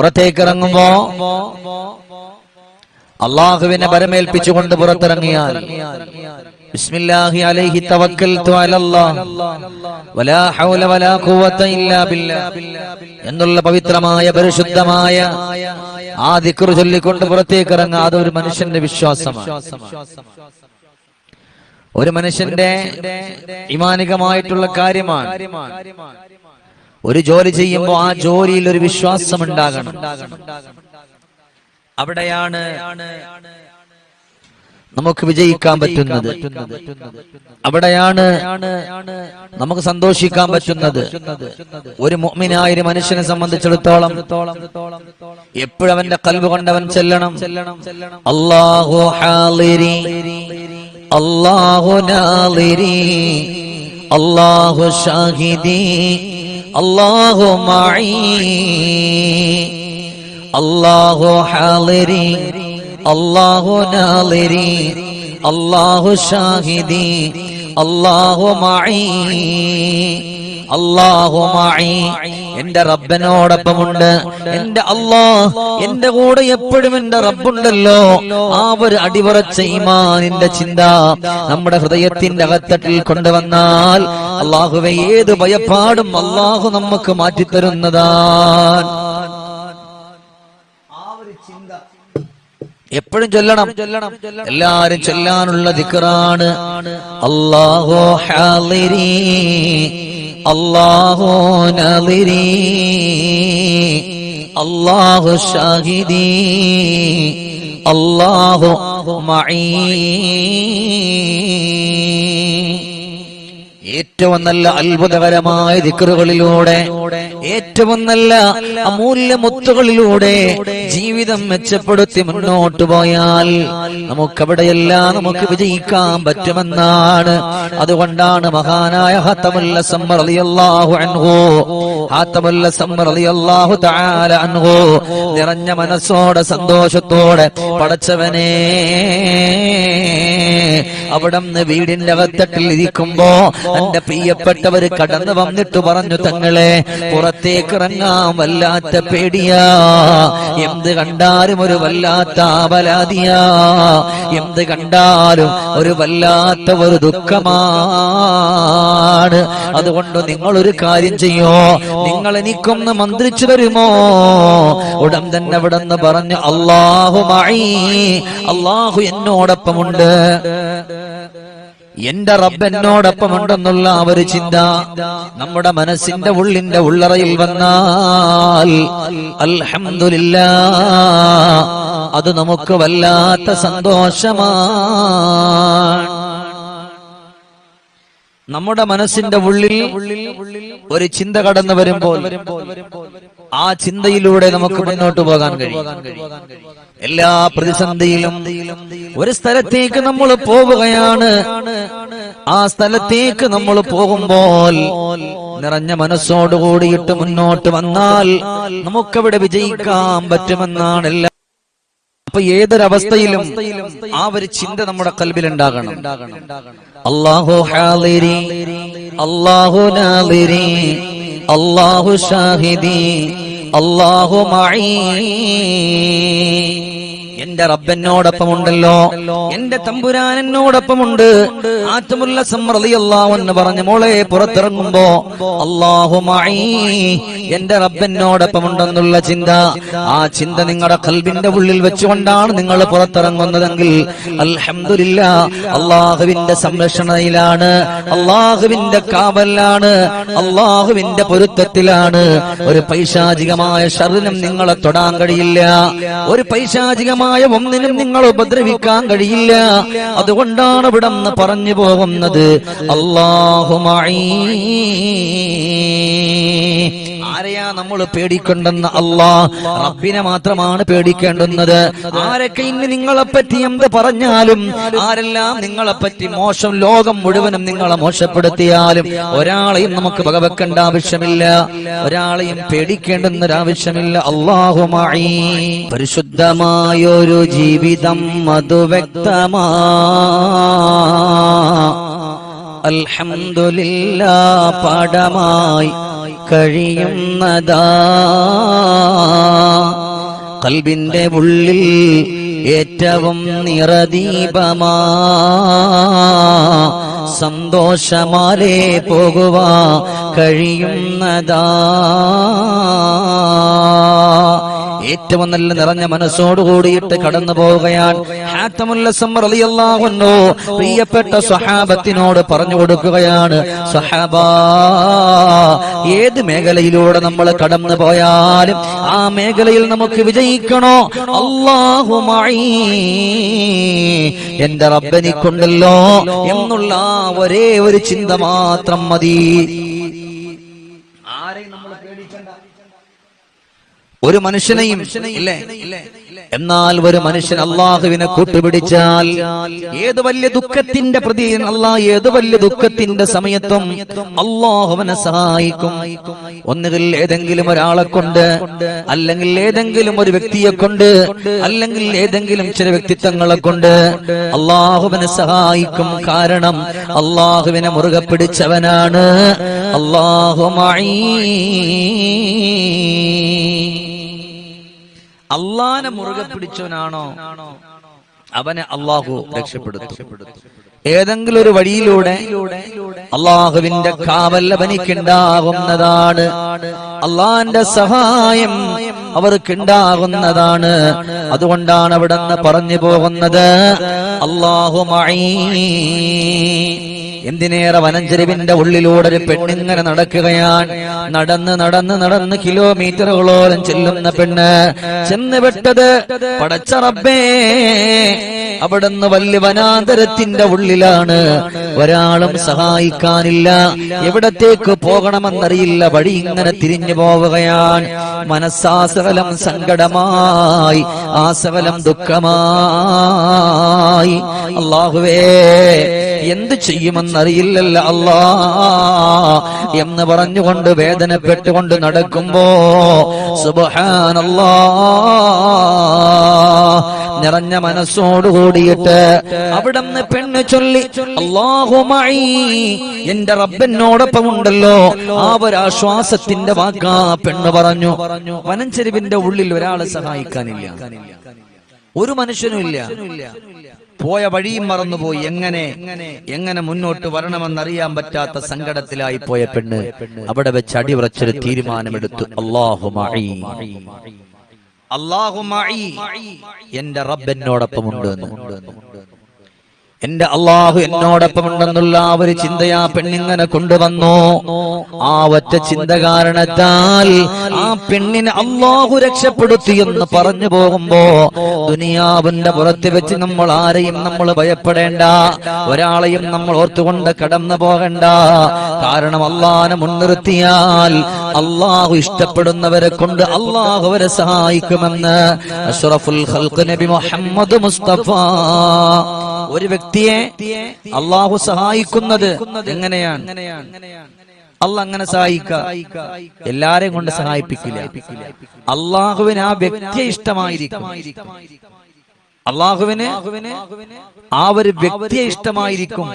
പുറത്തേക്ക് ഇറങ്ങുമ്പോ അള്ളാഹുവിനെ പരമേൽപ്പിച്ചുകൊണ്ട് പുറത്തിറങ്ങിയാൽ ബിസ്മില്ലാഹി അലൈഹി തവക്കൽതു അലല്ലാഹ് വലാ ഹൗല വലാ ഇല്ലാ എന്നുള്ള പവിത്രമായ പരിശുദ്ധമായ ആ ദിക്ർ ചൊല്ലിക്കൊണ്ട് പുറത്തേക്ക് ഇറങ്ങുക അതൊരു മനുഷ്യന്റെ വിശ്വാസമാണ്. ഒരു മനുഷ്യന്റെ ഇമാനികമായിട്ടുള്ള കാര്യമാണ്. ഒരു ജോലി ചെയ്യുമ്പോൾ ആ ജോലിയിൽ ഒരു വിശ്വാസം ഉണ്ടാകണം. അവിടെയാണ് നമുക്ക് വിജയിക്കാൻ പറ്റുന്നത്. അവിടെയാണ് നമുക്ക് സന്തോഷിക്കാൻ പറ്റുന്നത്. ഒരു മുഅ്മിനായ ഒരു മനുഷ്യനെ സംബന്ധിച്ചിടത്തോളം എപ്പോഴും അവന്റെ കൽവ് കൊണ്ടവൻ ചെല്ലണം. അല്ലാഹു ഹാളിരി അല്ലാഹു അല്ലാഹു ഷാഹിദി അല്ലാഹു മഈ അല്ലാഹു ഹാളിരി അല്ലാഹു നാളിരി അല്ലാഹു ഷാഹിദി അല്ലാഹു അല്ലാഹു മഈ എന്റെ റബ്ബനോടൊപ്പമുണ്ട്. എന്റെ അല്ലാഹ് എന്റെ കൂടെ എപ്പോഴും എന്റെ റബ്ബുണ്ടല്ലോ. ആ ഒരു അടിവറച്ച ഇമാനിന്റെ ചിന്ത നമ്മുടെ ഹൃദയത്തിന്റെ അകത്തട്ടിൽ കൊണ്ടുവന്നാൽ അള്ളാഹുവെ ഏത് ഭയപ്പാടും അള്ളാഹു നമുക്ക് മാറ്റിത്തരുന്നതാണ്. എപ്പോഴും ചൊല്ലണം. ചൊല്ലണം എല്ലാരും ചൊല്ലാനുള്ള ദിക്കറാണ് അള്ളാഹോ ഹാലിരി അള്ളാഹോ നലിരി അല്ലാഹു ഷാഹിദി അല്ലാഹു മഈ. ഏറ്റവും നല്ല അത്ഭുതകരമായ ദിക്കറുകളിലൂടെ ഏറ്റവും നല്ല അമൂല്യ മുത്തുകളിലൂടെ ജീവിതം മെച്ചപ്പെടുത്തി മുന്നോട്ട് പോയാൽ നമുക്കവിടെയെല്ലാം നമുക്ക് വിജയിക്കാൻ പറ്റുമെന്നാണ്. അതുകൊണ്ടാണ് മഹാനായ ഹത്തമല്ല സമ്മറിയാഹു അൻഹു ഹാത്തമല്ല സമ്മറിയാഹു താല അൻഹു നിറഞ്ഞ മനസ്സോടെ സന്തോഷത്തോടെ പടച്ചവനെ അവിടന്ന് വീടിന്റെ അകത്തട്ടിൽ ഇരിക്കുമ്പോ എന്റെ പ്രിയപ്പെട്ടവര് കടന്നു വന്നിട്ട് പറഞ്ഞു തങ്ങളെ പുറത്തേക്ക് ഇറങ്ങാൻ വല്ലാത്ത പേടിയാ. എന്ത് കണ്ടാലും ഒരു വല്ലാത്ത ആപലാതിയാ എന്ത് കണ്ടാലും ഒരു വല്ലാത്ത ഒരു ദുഃഖമാണ്. അതുകൊണ്ട് നിങ്ങൾ ഒരു കാര്യം ചെയ്യോ? നിങ്ങൾ എനിക്കൊന്ന് മന്ത്രിച്ചു വരുമോ ഉടൻ തന്നെ അവിടെ നിന്ന് പറഞ്ഞു അള്ളാഹു അള്ളാഹു എന്നോടൊപ്പമുണ്ട്. എന്റെ റബ്ബ് എന്നോടൊപ്പമുണ്ടെന്നുള്ള ആ ഒരു ചിന്ത നമ്മുടെ മനസ്സിന്റെ ഉള്ളിന്റെ ഉള്ളറയിൽ വന്നാൽ അൽഹമില്ല അത് നമുക്ക് വല്ലാത്ത സന്തോഷമാണ്. നമ്മുടെ മനസ്സിന്റെ ഉള്ളിൽ ഒരു ചിന്ത കടന്നു വരുമ്പോൾ ആ ചിന്തയിലൂടെ നമുക്ക് മുന്നോട്ട് പോകാൻ കഴിയും. എല്ലാ പ്രതിസന്ധിയിലും ഒരു സ്ഥലത്തേക്ക് നമ്മൾ പോവുകയാണ്. ആ സ്ഥലത്തേക്ക് നമ്മൾ പോകുമ്പോൾ നിറഞ്ഞ മനസ്സോട് കൂടിയിട്ട് മുന്നോട്ട് വന്നാൽ നമുക്കവിടെ വിജയിക്കാൻ പറ്റുമെന്നാണ് എല്ലാ അപ്പൊ ഏതൊരവസ്ഥയിലും ആ ഒരു ചിന്ത നമ്മുടെ കൽബിൽ ഉണ്ടാകണം അള്ളാഹു ഹാലിരി അള്ളാഹു നാലിരി അള്ളാഹു ഷാഹിദി അള്ളാഹു മഈ എന്റെ റബ്ബനോടൊപ്പമുണ്ടല്ലോ. എന്റെ തമ്പുരാൻ എന്നോടൊപ്പമുണ്ട് ആറ്റമുല്ല എന്ന് പറഞ്ഞ മോളെ പുറത്തിറങ്ങുമ്പോ അള്ളാഹുമായി എന്റെ റബ്ബനോടൊപ്പമുണ്ടെന്നുള്ള ചിന്ത. ആ ചിന്ത നിങ്ങളുടെ കൽബിന്റെ ഉള്ളിൽ വെച്ചുകൊണ്ടാണ് നിങ്ങൾ പുറത്തിറങ്ങുന്നതെങ്കിൽ അൽഹമില്ല അള്ളാഹുവിന്റെ സംരക്ഷണയിലാണ് അള്ളാഹുവിന്റെ കാവലിലാണ് അള്ളാഹുവിന്റെ പൊരുത്തത്തിലാണ്. ഒരു പൈശാചികമായ ഷറിനും നിങ്ങളെ തൊടാൻ കഴിയില്ല. ഒരു പൈശാചികമായ ഒന്നിനും നിങ്ങൾ ഉപദ്രവിക്കാൻ കഴിയില്ല. അതുകൊണ്ടാണ് ഇവിടെ പറഞ്ഞു പോകുന്നത്. അള്ളാഹുമായി ആരെയാ നമ്മൾ പേടിക്കേണ്ടെന്ന് അള്ളാ റബ്ബിനെ മാത്രമാണ് പേടിക്കേണ്ടുന്നത്. ആരൊക്കെ ഇന്ന് നിങ്ങളെ പറ്റി എന്ത് പറഞ്ഞാലും ആരെല്ലാം നിങ്ങളെപ്പറ്റി മോശം ലോകം മുഴുവനും നിങ്ങളെ മോശപ്പെടുത്തിയാലും ഒരാളെയും നമുക്ക് വകവെക്കേണ്ട ആവശ്യമില്ല. ഒരാളെയും പേടിക്കേണ്ടുന്ന ഒരാവശ്യമില്ല അള്ളാഹുമായി പരിശുദ്ധമായൊരു ജീവിതം അത് വ്യക്തമാ. അൽഹംദുലില്ല പാഠമായി. കഴിയുന്നതാ. കൽബിന്റെ ഉള്ളിൽ ഏറ്റവും നിറദീപമാ. സന്തോഷമാലേ പോകുവാ കഴിയുന്നതാ. ഏറ്റവും നല്ല നിറഞ്ഞ മനസ്സോട് കൂടിയിട്ട് കടന്നു പോവുകയാണ് പ്രിയപ്പെട്ട സ്വഹാബത്തിനോട് പറഞ്ഞു കൊടുക്കുകയാണ് സ്വഹാബാ ഏത് മേഖലയിലൂടെ നമ്മൾ കടന്നു പോയാലും ആ മേഖലയിൽ നമുക്ക് വിജയിക്കണോ? അള്ളാഹുമായി എന്റെ റബ്ബനിക്കുണ്ടല്ലോ എന്നുള്ള ഒരേ ഒരു ചിന്ത മാത്രം മതി ആരെയും നമ്മൾ പേടിക്കണ്ട ഒരു മനുഷ്യനെയും ഇല്ലേ? എന്നാൽ ഒരു മനുഷ്യൻ അള്ളാഹുവിനെ കൂട്ടുപിടിച്ചാൽ ഏത് വലിയ ദുഃഖത്തിന്റെ പ്രതി അള്ളാഹ് ഏത് വലിയ ദുഃഖത്തിന്റെ സമയത്തും അള്ളാഹുവിനെ സഹായിക്കും. ഒന്നുകിൽ ഏതെങ്കിലും ഒരാളെ കൊണ്ട് അല്ലെങ്കിൽ ഏതെങ്കിലും ഒരു വ്യക്തിയെ കൊണ്ട് അല്ലെങ്കിൽ ഏതെങ്കിലും ചില വ്യക്തിത്വങ്ങളെ കൊണ്ട് അള്ളാഹുവിനെ സഹായിക്കും. കാരണം അള്ളാഹുവിനെ മുറുകെ പിടിച്ചവനാണ് അള്ളാഹുമായി അള്ളാനെ മുറുകെ പിടിച്ചവനാണോ? അവനെ അള്ളാഹു രക്ഷപ്പെടുത്തും. ഏതെങ്കിലും ഒരു വഴിയിലൂടെ അള്ളാഹുവിന്റെ കാവൽ അവനിക്കുണ്ടാകുന്നതാണ് അള്ളാന്റെ സഹായം അവർക്കുണ്ടാകുന്നതാണ്. അതുകൊണ്ടാണ് അവിടെ നിന്ന് പറഞ്ഞു പോകുന്നത്. അള്ളാഹുമായി എന്തിനേറെ വനഞ്ചെരുവിന്റെ ഉള്ളിലൂടെ ഒരു പെണ്ണിങ്ങനെ നടക്കുകയാണ്. നടന്ന് നടന്ന് നടന്ന് കിലോമീറ്ററുകളോളം ചെല്ലുന്ന പെണ്ണ് ചെന്ന് പടച്ച റബ്ബേ അവിടുന്ന് വലിയ വനാന്തരത്തിന്റെ ഉള്ളിലാണ്. ഒരാളും സഹായിക്കാനില്ല. എവിടത്തേക്ക് പോകണമെന്നറിയില്ല. വഴി ഇങ്ങനെ തിരിഞ്ഞു പോവുകയാണ്. മനസ്സാസകലം സങ്കടമായി ആസകലം ദുഃഖമായി. അള്ളാഹുവേ എന്ത് ചെയ്യുമെന്നറിയില്ലല്ല അല്ലാ എന്ന് പറഞ്ഞുകൊണ്ട് വേദനപ്പെട്ടുകൊണ്ട് നടക്കുമ്പോ സുബഹാനല്ലാ. നിറഞ്ഞ മനസ്സോട് കൂടിയിട്ട് നിന്ന് പെണ്ണ് ചൊല്ലി അള്ളാഹുമായി എന്റെ റബ്ബനോടൊപ്പം ഉണ്ടല്ലോ. ആ ഒരാശ്വാസത്തിന്റെ വാക്കാ പെണ്ണ് പറഞ്ഞു. വനംചെരുവിന്റെ ഉള്ളിൽ ഒരാളെ സഹായിക്കാനില്ല. ഒരു മനുഷ്യനും ഇല്ല പോയ വഴിയും മറന്നുപോയി. എങ്ങനെ? എങ്ങനെ മുന്നോട്ട് വരണമെന്നറിയാൻ പറ്റാത്ത സങ്കടത്തിലായി പോയ പെണ്ണ് അവിടെ വെച്ച് അടിവറച്ചൊരു തീരുമാനമെടുത്തു. അള്ളാഹുമായി അള്ളാഹുമായി എന്റെ റബ്ബ് എന്നോടൊപ്പം ഉണ്ട് എന്റെ അള്ളാഹു എന്നോടൊപ്പം ഉണ്ടെന്നുള്ള ആ ഒരു ചിന്തയാ പെണ്ണിങ്ങനെ കൊണ്ടുവന്നു. ആ ഒറ്റ ചിന്ത കാരണത്താൽ ആ പെണ്ണിനെ അള്ളാഹു രക്ഷപ്പെടുത്തി എന്ന് പറഞ്ഞു പോകുമ്പോ ദുനിയാവിന്റെ പുറത്ത് വെച്ച് നമ്മൾ ആരെയും നമ്മൾ ഭയപ്പെടേണ്ട ഒരാളെയും നമ്മൾ ഓർത്തുകൊണ്ട് കടന്നു പോകണ്ട. കാരണം അള്ളാനെ മുൻനിർത്തിയാൽ അള്ളാഹു ഇഷ്ടപ്പെടുന്നവരെ കൊണ്ട് അള്ളാഹു അവരെ സഹായിക്കുമെന്ന് അഷ്റഫുൽ നബി മുഹമ്മദ് മുസ്തഫ. ഒരു വ്യക്തിയെ അള്ളാഹു സഹായിക്കുന്നത് എങ്ങനെയാണ്? അല്ല അങ്ങനെ സഹായിക്ക. എല്ലാരെയും കൊണ്ട് സഹായിപ്പിക്കില്ല. അള്ളാഹുവിന് ആ വ്യക്തിയെ ഇഷ്ടമായിരിക്കും. അള്ളാഹുവിന് ആ ഒരു വ്യക്തിയെ ഇഷ്ടമായിരിക്കും.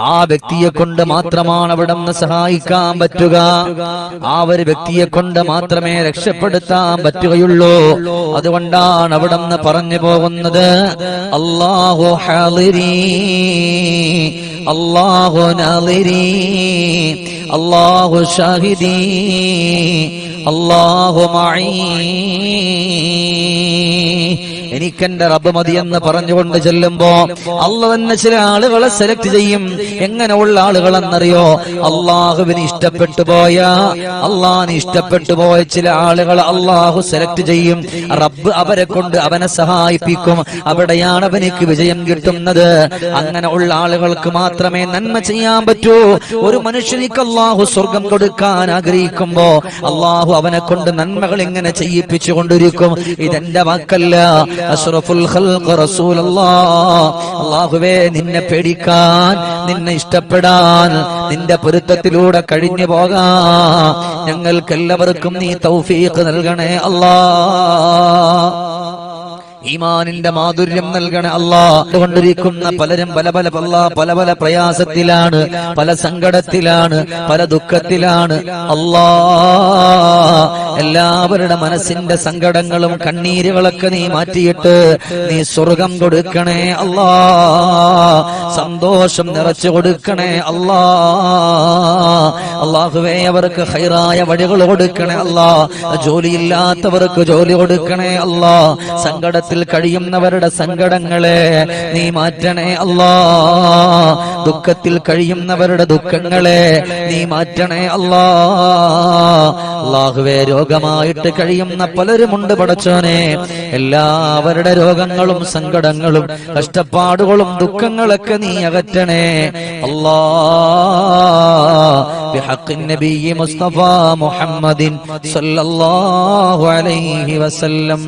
ആ വ്യക്തിയെ കൊണ്ട് മാത്രമാണ് അവിടെ നിന്ന് സഹായിക്കാൻ പറ്റുക. ആ ഒരു വ്യക്തിയെ കൊണ്ട് മാത്രമേ രക്ഷപ്പെടുത്താൻ പറ്റുകയുള്ളൂ. അതുകൊണ്ടാണ് അവിടെ നിന്ന് പറഞ്ഞു പോകുന്നത് അള്ളാഹു അള്ളാഹു അള്ളാഹു നാലിരീ അള്ളാഹു മായി എനിക്കെന്റെ റബ്ബ് മതിയെന്ന് പറഞ്ഞുകൊണ്ട് ചെല്ലുമ്പോ അല്ല തന്നെ ചില ആളുകളെ സെലക്ട് ചെയ്യും. എങ്ങനെ എങ്ങനെയുള്ള ആളുകളെന്നറിയോ? അള്ളാഹുവിന് ഇഷ്ടപ്പെട്ടു പോയ അള്ളാഹിന് ഇഷ്ടപ്പെട്ടു പോയ ചില ആളുകൾ അള്ളാഹു സെലക്ട് ചെയ്യും. റബ്ബ് അവരെ കൊണ്ട് അവനെ സഹായിപ്പിക്കും. അവിടെയാണ് അവനിക്ക് വിജയം കിട്ടുന്നത്. അങ്ങനെ ഉള്ള ആളുകൾക്ക് മാത്രമേ നന്മ ചെയ്യാൻ പറ്റൂ. ഒരു മനുഷ്യനിക്ക് അള്ളാഹു സ്വർഗം കൊടുക്കാൻ ആഗ്രഹിക്കുമ്പോ അള്ളാഹു അവനെ കൊണ്ട് നന്മകൾ ഇങ്ങനെ ചെയ്യിപ്പിച്ചു കൊണ്ടിരിക്കും ഇതെന്റെ വാക്കല്ല. അഷ്റഫുൽ ഖൽഖ് റസൂലല്ലാഹ് അല്ലാഹുവേ നിന്നെ പേടിക്കാൻ നിന്നെ ഇഷ്ടപ്പെടാൻ നിന്റെ പൊരുത്തത്തിലൂടെ കഴിഞ്ഞു പോകാ ഞങ്ങൾക്കെല്ലാവർക്കും നീ തൗഫീഖ് നൽകണേ അല്ലാ ഈമാനിന്റെ മാധുര്യം നൽകണ അല്ലാ. കൊണ്ടിരിക്കുന്ന പലരും പല പല പല പല പല പ്രയാസത്തിലാണ് പല സങ്കടത്തിലാണ് പല ദുഃഖത്തിലാണ്. അല്ലാ. എല്ലാവരുടെ മനസ്സിന്റെ സങ്കടങ്ങളും കണ്ണീരുകളൊക്കെ നീ മാറ്റിയിട്ട് നീ സ്വർഗം കൊടുക്കണേ അല്ലാ. സന്തോഷം നിറച്ചു കൊടുക്കണേ അല്ലാ. അള്ളാഹുവേ അവർക്ക് ഹൈറായ വഴികൾ കൊടുക്കണേ അല്ലാ. ജോലിയില്ലാത്തവർക്ക് ജോലി കൊടുക്കണേ അല്ലാ. സങ്കടത്തിൽ കഴിയുന്നവരുടെ സങ്കടങ്ങളെ നീ മാറ്റണേ അല്ലാ ദുഃഖത്തിൽ കഴിയുന്നവരുടെ ദുഃഖങ്ങളെ നീ മാറ്റണേ അല്ലാ അള്ളാഹുവേ രോഗമായിട്ട് കഴിയുന്ന പലരുമുണ്ട് പടച്ചോനെ എല്ലാവരുടെ രോഗങ്ങളും സങ്കടങ്ങളും കഷ്ടപ്പാടുകളും ദുഃഖങ്ങളൊക്കെ നീ അകറ്റണേ അല്ലാ بحق النبي مصطفى محمد صلى الله عليه وسلم